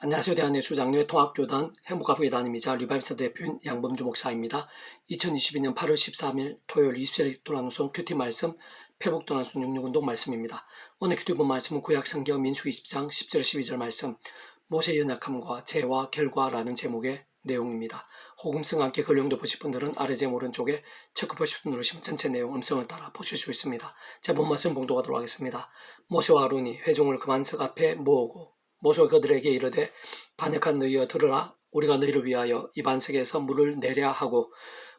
안녕하세요. 대한의 주장로의 통합교단 행복가부회단임이자 리바임센터 대표인 양범주 목사입니다. 2022년 8월 13일 토요일 20세기 도란우선 큐티 말씀 페북 도란우선 66운동 말씀입니다. 오늘 큐티 본 말씀은 구약성경 민수기 20장 10절 12절 말씀 모세의 연약함과 죄와 결과라는 제목의 내용입니다. 호금성과 함께 걸령도 보실 분들은 아래 제 오른쪽에 체크 보실 분 누르시면 전체 내용 음성을 따라 보실 수 있습니다. 제본 말씀 봉독하도록 하겠습니다. 모세와 아론이 회중을 그만석 앞에 모으고 모세가 그들에게 이르되 반역한 너희여 들으라. 우리가 너희를 위하여 이 반석에서 물을 내랴 하고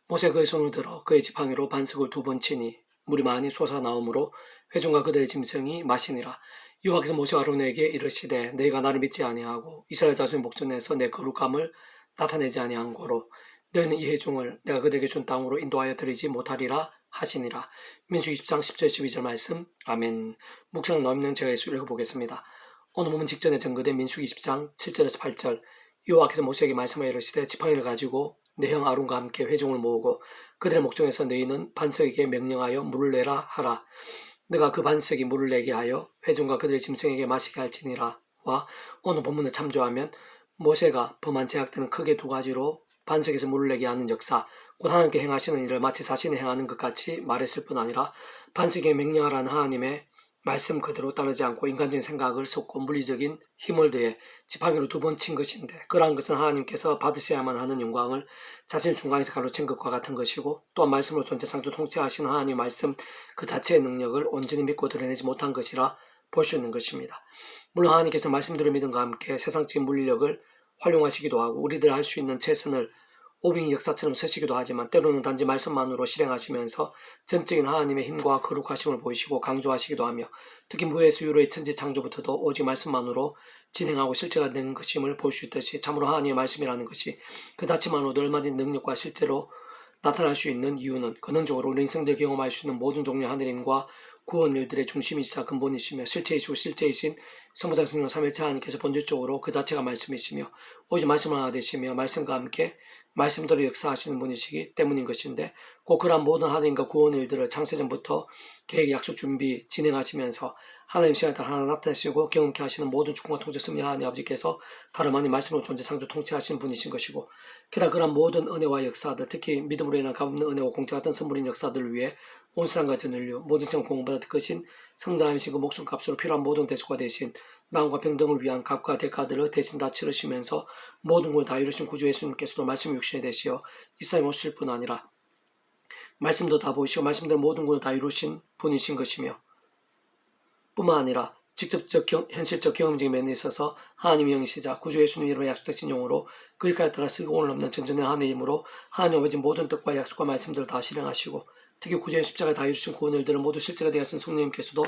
모세 그의 손을 들어 그의 지팡이로 반석을 두 번 치니 물이 많이 솟아 나오므로 회중과 그들의 짐승이 마시니라. 여호와께서 모세와 아론에게 이르시되 너희가 나를 믿지 아니하고 이스라엘 자손의 목전에서 내 거룩함을 나타내지 아니한 고로 너희는 이 회중을 내가 그들에게 준 땅으로 인도하여 드리지 못하리라 하시니라. 민수 20장 10절 12절 말씀. 아멘. 묵상 넘는 제가 예수 읽어보겠습니다 오늘 보면 직전에 증거된 민수기 20장 7절에서 8절 여호와께서 모세에게 말씀하여 이르시되 지팡이를 가지고 내형 아론과 함께 회중을 모으고 그들의 목전에서 너희는 반석에게 명령하여 물을 내라 하라. 내가 그 반석이 물을 내게 하여 회중과 그들의 짐승에게 마시게 할지니라 와 오늘 본문을 참조하면 모세가 범한 제약들은 크게 두 가지로 반석에서 물을 내게 하는 역사 곧 하나님께 행하시는 일을 마치 자신이 행하는 것 같이 말했을 뿐 아니라 반석에 명령하라는 하나님의 말씀 그대로 따르지 않고 인간적인 생각을 쏟고 물리적인 힘을 더해 지팡이로 두 번 친 것인데 그러한 것은 하나님께서 받으셔야만 하는 영광을 자신 중간에서 가로챈 것과 같은 것이고 또한 말씀으로 존재 창조 통치하시는 하나님 말씀 그 자체의 능력을 온전히 믿고 드러내지 못한 것이라 볼 수 있는 것입니다. 물론 하나님께서 말씀대로 믿음과 함께 세상적인 물리력을 활용하시기도 하고 우리들 할 수 있는 최선을 오빙 역사처럼 쓰시기도 하지만 때로는 단지 말씀만으로 실행하시면서 전적인 하나님의 힘과 거룩하심을 보이시고 강조하시기도 하며 특히 무에서 유로의 천지 창조부터도 오직 말씀만으로 진행하고 실제가 된 것임을 볼 수 있듯이 참으로 하나님의 말씀이라는 것이 그 자체만으로도 얼마든지 능력과 실제로 나타날 수 있는 이유는 근원적으로 우리 인생들 경험할 수 있는 모든 종류의 하늘임과 구원 일들의 중심이시자 근본이시며 실체이시고 실제이신 성부자 성령 삼위체 하나님께서 본질적으로 그 자체가 말씀이시며 오직 말씀 하나 되시며 말씀과 함께 말씀대로 역사하시는 분이시기 때문인 것인데 꼭 그러한 모든 하나님과 구원 일들을 창세전부터 계획 약속 준비 진행하시면서 하나님 시간에 따라 하나 나타내시고 경험케 하시는 모든 주권과 통제 승리 하나님 아버지께서 다름 아닌 말씀으로 존재 창조 통치하시는 분이신 것이고 게다가 그러한 모든 은혜와 역사들 특히 믿음으로 인한 값없는 은혜와 공짜 같은 선물인 역사들을 위해 온 세상과 전 인류 모든 생 공부받아 듣으신 성자이신 그 목숨 값으로 필요한 모든 대수가 되신 나음과 평등을 위한 값과 대가들을 대신 다 치르시면서 모든 걸 다 이루신 구주 예수님께서도 말씀 육신에 되시어 이 세상에 오실 뿐 아니라 말씀도 다 보시고 말씀대로 모든 걸다 이루신 분이신 것이며 뿐만 아니라 직접적 경, 현실적 경험적인 면에 있어서 하나님의 영이시자 구주 예수님 이름의 약속되신 영으로 그리까지 따라 슬공을 넘는 전전의 하나님의 힘으로 하나님 아버지 모든 뜻과 약속과 말씀들을 다 실행하시고 특히 구주의 십자가 다 이루신 구원일들은 모두 실제가 되었은 성령님께서도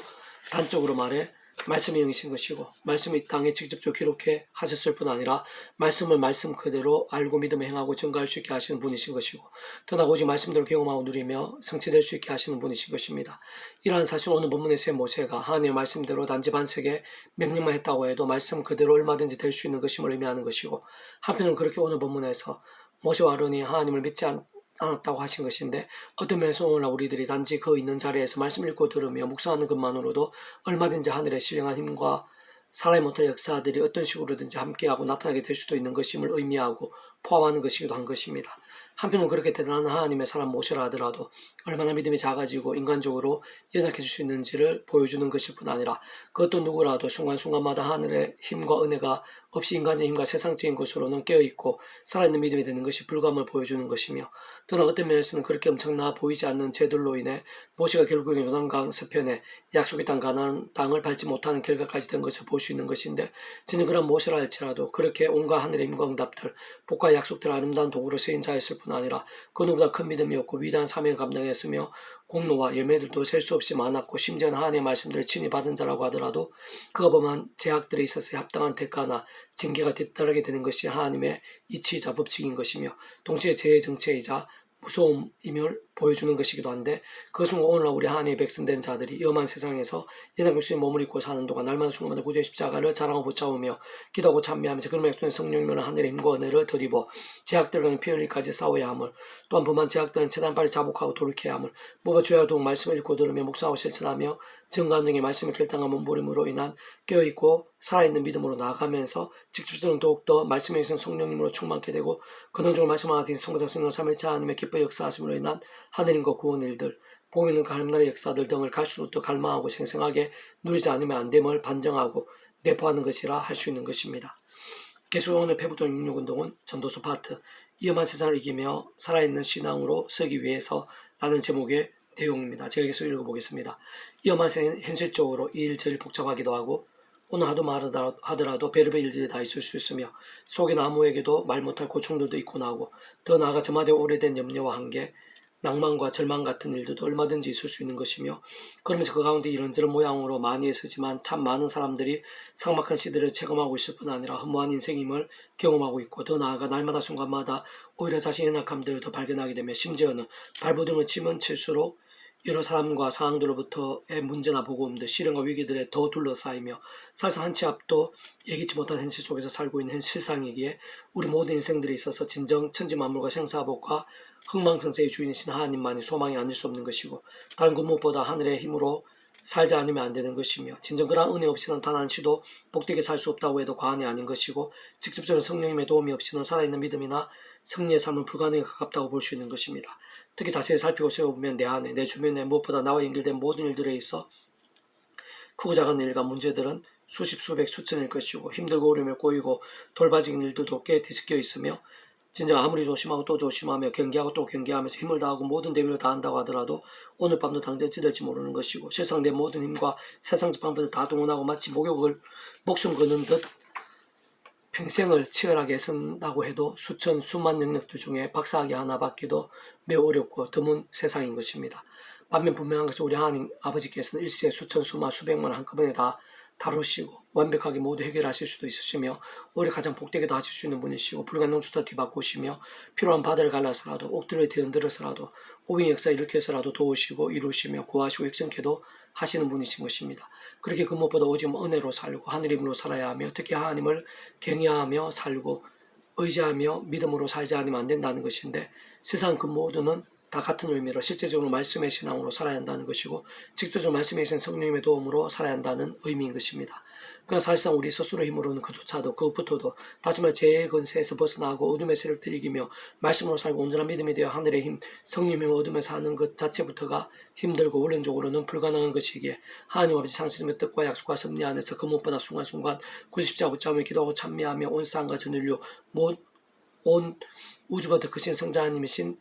단적으로 말해 말씀의 영이신 것이고 말씀이 이 땅에 직접적으로 기록해 하셨을 뿐 아니라 말씀을 말씀 그대로 알고 믿음에 행하고 증가할 수 있게 하시는 분이신 것이고 더나 오직 말씀대로 경험하고 누리며 성취될 수 있게 하시는 분이신 것입니다. 이러한 사실 오늘 본문에서의 모세가 하나님의 말씀대로 단지 반석에 명령만 했다고 해도 말씀 그대로 얼마든지 될 수 있는 것임을 의미하는 것이고 한편은 그렇게 오늘 본문에서 모세와 아론이 하나님을 믿지 않, 않았다고 하신 것인데 어떤 면에서 오늘 우리들이 단지 그 있는 자리에서 말씀 읽고 들으며 묵상하는 것만으로도 얼마든지 하늘의 신령한 힘과 사람의 못할 역사들이 어떤 식으로든지 함께하고 나타나게 될 수도 있는 것임을 의미하고 포함하는 것이기도 한 것입니다. 한편은 그렇게 대단한 하나님의 사람 모시라 하더라도 얼마나 믿음이 작아지고 인간적으로 연약해질 수 있는지를 보여주는 것일 뿐 아니라 그것도 누구라도 순간순간마다 하늘의 힘과 은혜가 없이 인간적인 힘과 세상적인 것으로는 깨어있고 살아있는 믿음이 되는 것이 불감을 보여주는 것이며 또한 어떤 면에서는 그렇게 엄청나 보이지 않는 죄들로 인해 모세가 결국에 요단강 서편에 약속의 땅 가나안 땅을 밟지 못하는 결과까지 된 것을 볼 수 있는 것인데 저는 그런 모세라 할지라도 그렇게 온갖 하늘의 힘과 응답들 복과 약속들 아름다운 도구로 쓰인 자였을 뿐 아니라 그 누구보다 큰 믿음이었고 위대한 사명을 감당했으며 공로와 열매들도 셀 수 없이 많았고 심지어는 하나님의 말씀들을 친히 받은 자라고 하더라도 그가 범한 제약들에 있어서 합당한 대가나 징계가 뒤따르게 되는 것이 하나님의 이치이자 법칙인 것이며 동시에 죄의 정체이자 무서움임을 보여주는 것이기도 한데 그것은 오늘날 우리 하나님의 백성된 자들이 위험한 세상에서 연약 육신의 몸을 입고 사는 동안 날마다 죽음마다 구주의 십자가를 자랑하고 붙잡으며 기도하고 찬미하면서 그런 약속의 성령이면 하늘의 힘과 은혜를 덧입어 제약들과는 피 흘리까지 싸워야 함을 또한 범한 제약들은 최대한 빨리 자복하고 돌이켜야 함을 무엇 죄와 도 말씀을 읽고 들으며 묵상하고 실천하며 정관등의 말씀을 결단한 몸부림으로 인한 깨어있고 살아있는 믿음으로 나아가면서 직접적으로 더욱더 말씀에 있는 성령님으로 충만케 되고 근원적으로 말씀하신 성자 성령 3일차 하나님의 기뻐 역사하심으로 인한 하늘인과 구원 일들 있는 하나님나라의 역사들 등을 갈수록 더 갈망하고 생생하게 누리지 않으면 안 됨을 반정하고 내포하는 것이라 할 수 있는 것입니다. 개수원의 페북동 66운동은 전도서 파트 위험한 세상을 이기며 살아있는 신앙으로 서기 위해서 라는 제목의 내용입니다. 제가 계속 읽어보겠습니다. 위험한 현실적으로 이일 제일 복잡하기도 하고 오늘 하도 말하더라도 하더라도 별의별 일들이 다 있을 수 있으며 속에 나무에게도 말 못할 고충들도 있고 나고 더 나아가 저마다 오래된 염려와 한계 낭만과 절망 같은 일들도 얼마든지 있을 수 있는 것이며 그러면서 그 가운데 이런저런 모양으로 많이 애쓰지만 참 많은 사람들이 삭막한 시대를 체감하고 있을 뿐 아니라 허무한 인생임을 경험하고 있고 더 나아가 날마다 순간마다 오히려 자신의 약함들을 더 발견하게 되며 심지어는 발부등을 치면 칠수록 여러 사람과 상황들로부터의 문제나 보고음들, 시련과 위기들에 더 둘러싸이며 사실상 한 치 앞도 예기치 못한 현실 속에서 살고 있는 현 실상이기에 우리 모든 인생들에 있어서 진정 천지 만물과 생사복과 흥망성쇠의 주인이신 하나님만이 소망이 아닐 수 없는 것이고 다른 그 무엇보다 하늘의 힘으로 살지 않으면 안 되는 것이며 진정 그러한 은혜 없이는 단 한 시도 복되게 살 수 없다고 해도 과언이 아닌 것이고 직접적인 성령님의 도움이 없이는 살아있는 믿음이나 승리의 삶은 불가능에 가깝다고 볼 수 있는 것입니다. 특히 자세히 살피고 세워보면 내 안에 내 주변에 무엇보다 나와 연결된 모든 일들에 있어 크고 작은 일과 문제들은 수십 수백 수천일 것이고 힘들고 어려움에 꼬이고 돌봐지는 일들도 꽤 뒤섞여 있으며 진정 아무리 조심하고 또 조심하며 경계하고 또 경계하면서 힘을 다하고 모든 대비를 다한다고 하더라도 오늘 밤도 당장 찌들지 모르는 것이고 세상 내 모든 힘과 세상 집안부터 다 동원하고 마치 목욕을 목숨 거는 듯 평생을 치열하게 쓴다고 해도 수천 수만 능력들 중에 박사학위 하나 받기도 매우 어렵고 드문 세상인 것입니다. 반면 분명한 것은 우리 하나님 아버지께서는 일시에 수천 수만 수백만 한꺼번에 다 다루시고 완벽하게 모두 해결하실 수도 있으시며 오히려 가장 복되게도 하실 수 있는 분이시고 불가능 주다 뒤바꾸시며 필요한 바다를 갈라서라도 옥들을 뒤흔들어서라도 오빙 역사 일으켜서라도 도우시고 이루시며 구하시고 역전케도 하시는 분이신 것입니다. 그렇게 그 무엇보다 오직 은혜로 살고 하늘 힘으로 살아야 하며 특히 하나님을 경외하며 살고 의지하며 믿음으로 살지 않으면 안 된다는 것인데 세상 그 모두는 다 같은 의미로 실제적으로 말씀의 신앙으로 살아야 한다는 것이고 직접적으로 말씀에 있는 성령님의 도움으로 살아야 한다는 의미인 것입니다. 그러나 사실상 우리 스스로 힘으로는 그조차도 그것부터도 다시 말해 죄의 근세에서 벗어나고 어둠의 세력들을 이기며 말씀으로 살고 온전한 믿음이 되어 하늘의 힘 성령님의 어둠에 사는 것 자체부터가 힘들고 원론적으로는 불가능한 것이기에 하나님 아버지 상신의 뜻과 약속과 섭리 안에서 그 무엇보다 순간순간 구십자 붙잡으며 기도하고 참미하며 온 쌍과 전 인류 온 우주가 더 크신 성자 하나님이신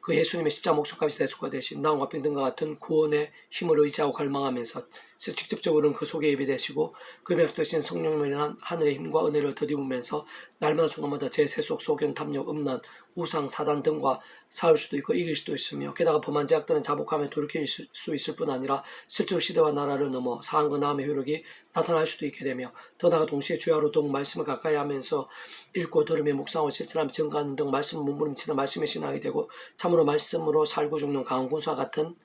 그 예수님의 십자 목숨값이 대수가 되신 나무와 빙등과 같은 구원의 힘을 의지하고 갈망하면서 직접적으로는 그 속에 예비되시고 그 맥되신 성령을 인한 하늘의 힘과 은혜를 더디우면서 날마다 중간마다 제 세속, 소견, 탐욕, 음란, 우상, 사단 등과 싸울 수도 있고 이길 수도 있으며 게다가 범한 제약들은 자복하며 돌이킬 수 있을 뿐 아니라 실제로 시대와 나라를 넘어 사한과 남의 효력이 나타날 수도 있게 되며 더 나아가 동시에 주야로 더욱 말씀을 가까이 하면서 읽고 들으며 묵상하고 실천하며 증가하는 등 말씀을 몸부림치는 말씀의 신앙이 되고 참으로 말씀으로 살고 죽는 강한 군수와 같은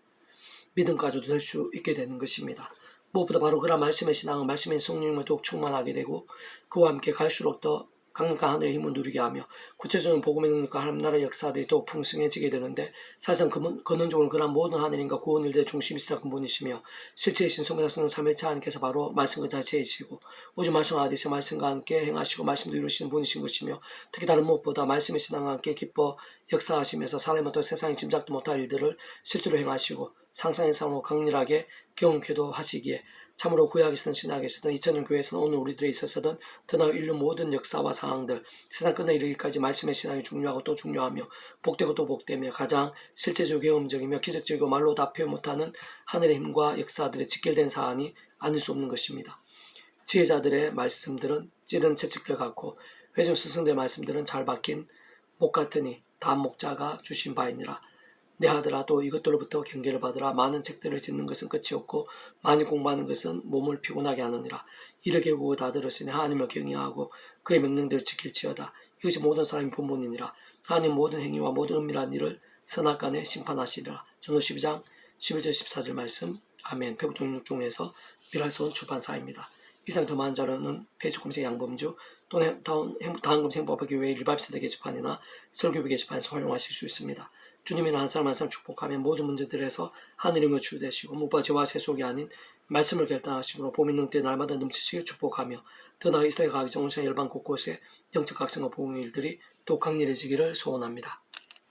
믿음까지도 될 수 있게 되는 것입니다. 무엇보다 바로 그런 말씀의 신앙은 말씀의 성령님을 더욱 충만하게 되고 그와 함께 갈수록 더 강력한 하늘의 힘을 누리게 하며 구체적인 복음의 능력과 하나님 나라의 역사들이 더욱 풍성해지게 되는데 사실상 근원, 근원적으로 그런 모든 하늘인과 구원 일들의 중심이시사 근본이시며 실제이신 성부자 성령 3일차 하나님께서 바로 말씀 그 자체이시고 오직 말씀 아디서 말씀과 함께 행하시고 말씀도 이루시는 분이신 것이며 특히 다른 무엇보다 말씀의 신앙과 함께 기뻐 역사하시면서 사람의 또 세상이 짐작도 못할 일들을 실제로 행하시고 상상의 상으로 강렬하게 경험케도 하시기에 참으로 구약에서든 신약에서든 2000년 교회에서는 오늘 우리들에 있어서든 드나 인류 모든 역사와 상황들 세상 끝에 이르기까지 말씀의 신앙이 중요하고 또 중요하며 복되고 또 복되며 가장 실제적 경험적이며 기적적이고 말로 다 표현 못하는 하늘의 힘과 역사들의 직결된 사안이 아닐 수 없는 것입니다. 지혜자들의 말씀들은 찌른 채찍들 같고 회중 스승들의 말씀들은 잘 박힌 목 같으니 다음 목자가 주신 바이니라. 내 하더라도 이것들로부터 경계를 받으라. 많은 책들을 짓는 것은 끝이 없고 많이 공부하는 것은 몸을 피곤하게 하느니라. 이를 결국 다 들었으니 하나님을 경외하고 그의 명령들을 지킬지어다. 이것이 모든 사람의 본분이니라. 하나님 모든 행위와 모든 은밀한 일을 선악간에 심판하시리라. 전후 12장 11절 14절 말씀. 아멘. 배구동 6종에서 미랄소원 출판사입니다. 이상 더 많은 자료는 페이지 검색 양범주 또는 다운 다한금 생법학교회 일반 세대 게시판이나 설교부 게시판에서 활용하실 수 있습니다. 주님이는 한 사람 한 사람 축복하면 모든 문제들에서 하늘임을 주되시고 무바지와 세속이 아닌 말씀을 결단하심으로 봄이 능때 날마다 넘치시게 축복하며 더 나아 이스라엘 가기 전 온상 열방 곳곳에 영적 각성과 보응의 일들이 또 강렬해지기를 소원합니다.